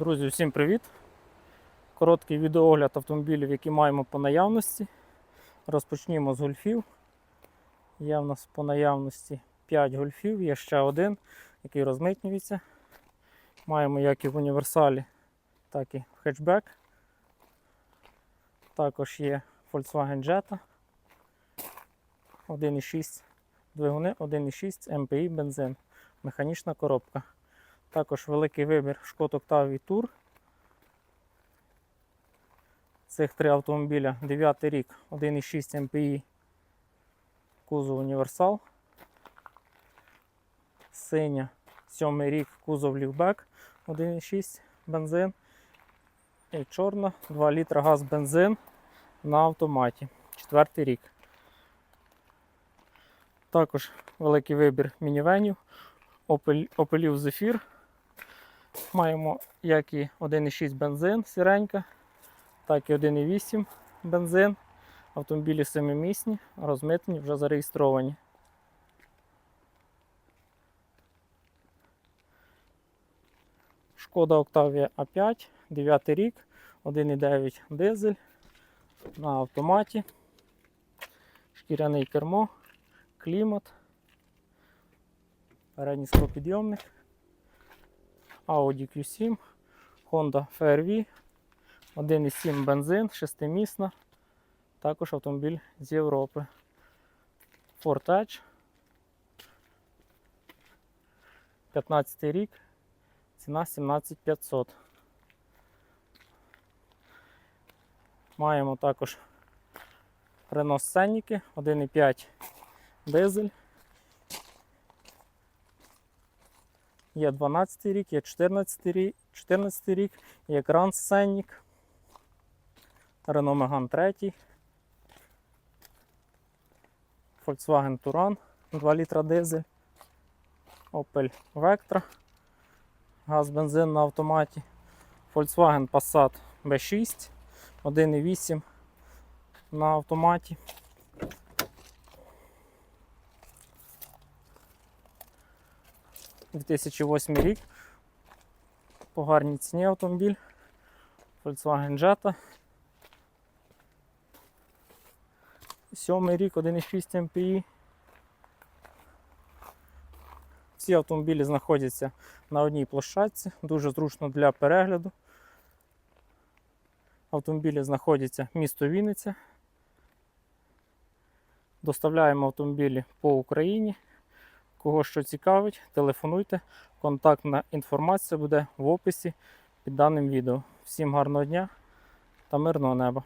Друзі, всім привіт! Короткий відеоогляд автомобілів, які маємо по наявності. Розпочнімо з гольфів. Є в нас по наявності 5 гольфів, є ще один, який розмитнюється. Маємо як і в універсалі, так і в хетчбек. Також є Volkswagen Jetta 1,6 двигуни, 1,6 MPI бензин, механічна коробка. Також великий вибір Шкод Octavia Tour. Цих три автомобіля 9 рік, 1,6 MPI, кузов універсал. Синя, 7 рік, кузов ліфбек, 1,6 бензин. І чорна, 2 літра газ бензин на автоматі. Четвертий рік. Також великий вибір мінівенів. Opelів Zephyr. Маємо як і 1,6 бензин сіренька, так і 1,8 бензин. Автомобілі семимісні, розмитнені, вже зареєстровані. Шкода Octavia A5, 9 рік, 1,9 дизель на автоматі, шкіряний кермо, клімат, передній склопідйомник. Audi Q7, Honda FRV, 1,7 бензин, шестимісна, також автомобіль з Європи. Ford Edge, 15 рік, ціна 17500. Маємо також Renault Сценіки, 1,5 дизель. Є 12 рік, є 14 рік, 14 рік, є Grand Scenic, Renault Megane 3, Volkswagen Touran 2 літра дизель, Opel Vectra, газ бензин на автоматі, Volkswagen Passat B6, 1,8 на автоматі. – 2008 рік. По гарній ціні автомобіль. Volkswagen Jetta. Сьомий рік, 1,6 MPI. Всі автомобілі знаходяться на одній площадці, дуже зручно для перегляду. Автомобілі знаходяться місто Вінниця. Доставляємо автомобілі по Україні. Кого що цікавить, телефонуйте. Контактна інформація буде в описі під даним відео. Всім гарного дня та мирного неба!